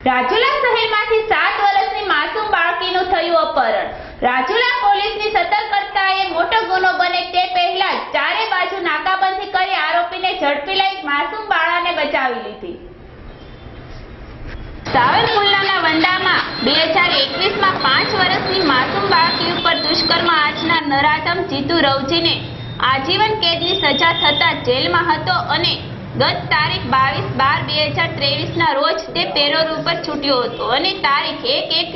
રાજુલા શહેરમાંથી સાત વર્ષની માસૂમ બાળકીનું થયું અપહરણ. રાજુલા પોલીસની સતર્કતાએ મોટો ગુનો બને તે પહેલા ચારે બાજુ નાકાબંધી કરી આરોપીને ઝડપી લઈ માસૂમ બાળાને બચાવી લીધી. સાવરકુંડલાના વંડામાં બે હજાર એકવીસમાં પાંચ વર્ષની માસૂમ બાળકી ઉપર દુષ્કર્મ આચનાર નરાધમ જીતુ રવજીને આજીવન કેદની સજા થતાં જેલમાં હતો અને ગત તારીખ બાવીસ બાર બે હજાર ત્રેવીસના રોજ તે પેરોલ ઉપર છૂટ્યો હતો અને તારીખ એક એક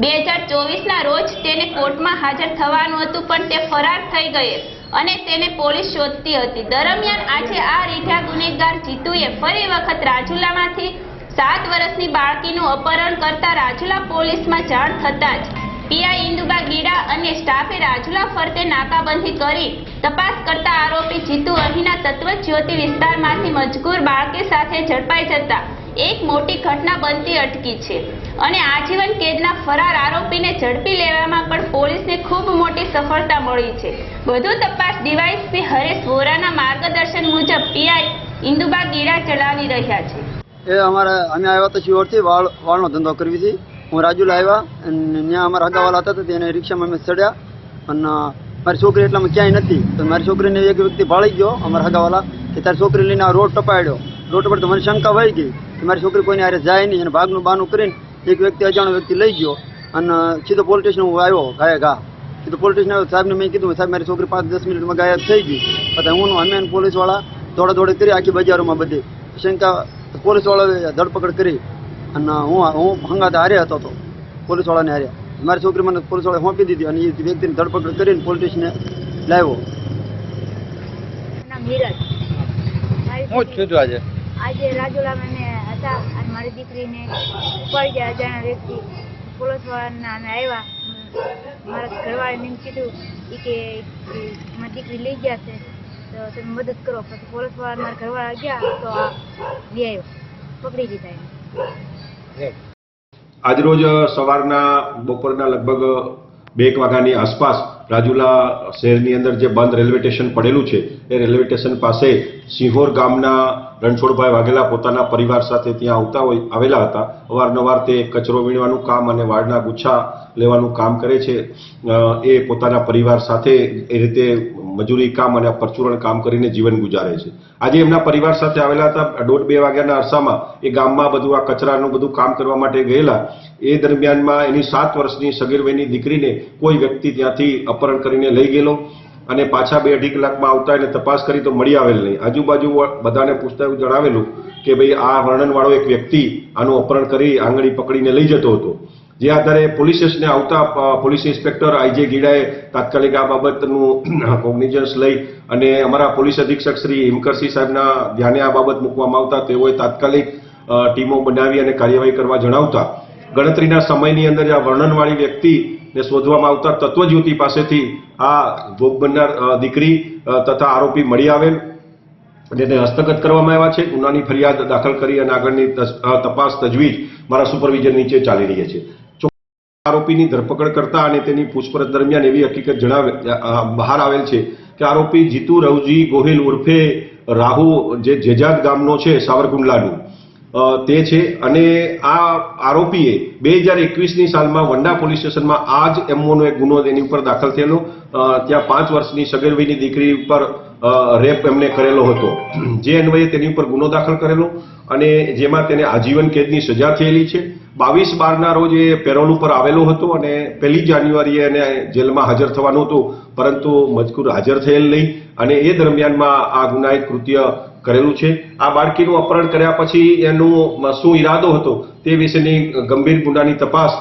બે હજાર ચોવીસના રોજ તેને કોર્ટમાં હાજર થવાનું હતું, પણ તે ફરાર થઈ ગયે અને તેને પોલીસ શોધતી હતી. દરમિયાન આજે આ રીઢા ગુનેગાર જીતુએ ફરી વખત રાજુલામાંથી સાત વર્ષની બાળકીનું અપહરણ કરતા રાજુલા પોલીસમાં જાણ થતાં જ પીઆઈ ઇન્દુબા ગીડા અને સ્ટાફે રાજુલા ફરતે નાકાબંધી કરી. તપાસ કરતા આરોપી જીતુ અહીંના તત્વજ્યોતિ વિસ્તારમાંથી મજગૂર બાળકી સાથે ઝડપાઈ જતા. એક મોટી ઘટના બનતી અટકી છે. અને આજીવન કેદના ફરાર આરોપીને ઝડપી લેવામાં પણ પોલીસને ખૂબ મોટી સફળતા મળી છે. વધુ તપાસ ડીવાયસપી હરેશ વોરાના માર્ગદર્શન મુજબ પીઆઈ ઇન્દુબા ગીડા ચલાવી રહ્યા છે. એ અમારે અમે આવ્યા તો શિવરથી વાળ, વાળનો ધંધો કરવી હતી. હું રાજુલા આવ્યા અને ત્યાં અમારા હગાવાલા હતા તો તેને રિક્ષામાં અમે ચડ્યા. અને મારી છોકરી એટલામાં ક્યાંય નથી. તો મારી છોકરીને એક વ્યક્તિ ભાળી ગયો અમારા હગાવાલા કે તારી છોકરી લઈને આ રોડ ટપાડ્યો. રોડ પર તો મને શંકા વહી ગઈ કે મારી છોકરી કોઈને હારે જાય નહીં અને ભાગનું બાનું કરીને એક વ્યક્તિ અજાણો વ્યક્તિ લઈ ગયો. અને, સીધો પોલીસ સ્ટેશન હું આવ્યો ગાય ગા સીધો પોલીસ સ્ટેશન આવ્યો. સાહેબને મેં કીધું, સાહેબ, મારી છોકરી પાંચ દસ મિનિટમાં ગાયબ થઈ ગઈ. પછી હું અમે પોલીસવાળા દોડા દોડી કરી આખી બજારોમાં બધી. શંકા, પોલીસવાળાએ ધરપકડ કરી. અને હું હું હંગાતે હારે હતો તો પોલીસવાળાને હારે મારી છોકરી મને પોલીસવાળાએ સોંપી દીધી અને એ વ્યક્તિની ધરપકડ કરીને પોલીસને લાવ્યો. હું જ છું આજે. આજે રાજુલામાં મેં હતા અને મારી દીકરીને ઉપાડી ગયા અજાણ્યા વ્યક્તિ. પોલીસવાળાના અમે આવ્યા. મારા ઘરવાળાને એમ કીધું કે મારી દીકરી લઈ ગયા છે તો તમે મદદ કરો. પછી પોલીસવાળા મારા ઘરવાળા ગયા તો આ લઈ આવ્યો. પકડી લીધા એને. આજરોજ સવારના બપોરના લગભગ બે એક વાગ્યાની આસપાસ રાજુલા શહેરની અંદર જે બંધ રેલવે સ્ટેશન પડેલું છે, એ રેલવે સ્ટેશન પાસે સિંહોર ગામના રણછોડભાઈ વાઘેલા પોતાના પરિવાર સાથે ત્યાં આવતા હોય, આવેલા હતા. અવારનવાર તે કચરો વીણવાનું કામ અને વાળના ગુચ્છા લેવાનું કામ કરે છે. એ પોતાના પરિવાર સાથે એ રીતે મજૂરી કામ અને પરચુરણ કામ કરીને જીવન ગુજારે છે. આજે એમના પરિવાર સાથે આવેલા હતા. દોઢ બે વાગ્યાના અરસામાં એ ગામમાં બધું, આ કચરાનું બધું કામ કરવા માટે ગયેલા. એ દરમિયાનમાં એની સાત વર્ષની સગીરભાઈની દીકરીને કોઈ વ્યક્તિ ત્યાંથી અપહરણ કરીને લઈ ગયેલો. અને પાછા બે અઢી કલાકમાં આવતા એને તપાસ કરી તો મળી આવેલ નહીં. આજુબાજુ બધાને પૂછતા એવું જણાવેલું કે ભાઈ આ વર્ણનવાળો એક વ્યક્તિ આનું અપહરણ કરી આંગળી પકડીને લઈ જતો હતો. જે આધારે પોલીસ સ્ટેશને આવતા પોલીસ ઇન્સ્પેક્ટર આઈજે ગીડાએ તાત્કાલિક આ બાબતનું કોગ્નિઝન્સ લઈ અને અમારા પોલીસ અધિક્ષક શ્રી હિમકરસિંહ સાહેબના ધ્યાને આ બાબત મૂકવામાં આવતા, તેઓએ તાત્કાલિક ટીમો બનાવી અને કાર્યવાહી કરવા જણાવતા. ગણતરીના સમયની અંદર આ વર્ણનવાળી વ્યક્તિને શોધવામાં આવતા તત્વજ્યોતિ પાસેથી આ ભોગ બનનાર દીકરી તથા આરોપી મળી આવેલ અને તેને હસ્તગત કરવામાં આવ્યા છે. ગુનાની ફરિયાદ દાખલ કરી અને આગળની તપાસ, તજવીજ મારા સુપરવિઝન નીચે ચાલી રહી છે. આરોપીની ધરપકડ કરતા અને તેની પૂછપરછ દરમિયાન એવી હકીકત જણાવે બહાર આવેલ છે કે આરોપી જીતુ રવજી ગોહિલ ઉર્ફે રાહુ, જે જેજાદ ગામનો છે, સાવરકુંડલાનું. તે છે અને આ આરોપીએ બે હજાર એકવીસની સાલમાં વંડા પોલીસ સ્ટેશનમાં આ જ એમઓનો એક ગુનો એની ઉપર દાખલ થયેલો. ત્યાં પાંચ વર્ષની સગીરવીની દીકરી ઉપર રેપ એમને કરેલો હતો. જે અન્વયે તેની ઉપર ગુનો દાખલ કરેલો અને જેમાં તેને આજીવન કેદની સજા થયેલી છે. બાવીસ બારના રોજ એ પેરોલ ઉપર આવેલો હતો અને પહેલી જાન્યુઆરીએ એને જેલમાં હાજર થવાનું હતું, પરંતુ મજકૂર હાજર થયેલ નહીં. અને એ દરમિયાનમાં આ ગુનાહિત કૃત્ય કરેલું છે. આ બાળકીનું અપહરણ કર્યા પછી એનો શું ઈરાદો હતો તે વિશેની ગંભીર ગુનાની તપાસ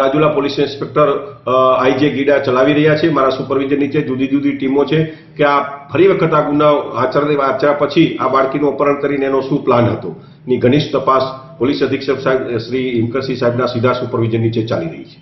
Rajula police inspector IJ Gida ચલાવી રહ્યા છે. મારા સુપરવિઝન નીચે જુદી જુદી ટીમો છે કે આ ફરી વખત આ ગુના આચરણ આચર્યા પછી આ બાળકીનું અપહરણ કરીને એનો શું પ્લાન હતો? ની ઘનિષ્ઠ તપાસ પોલીસ અધિક્ષક સાહેબ, શ્રી હિમકરસિંહ સાહેબના સીધા સુપરવિઝન નીચે ચાલી રહી છે.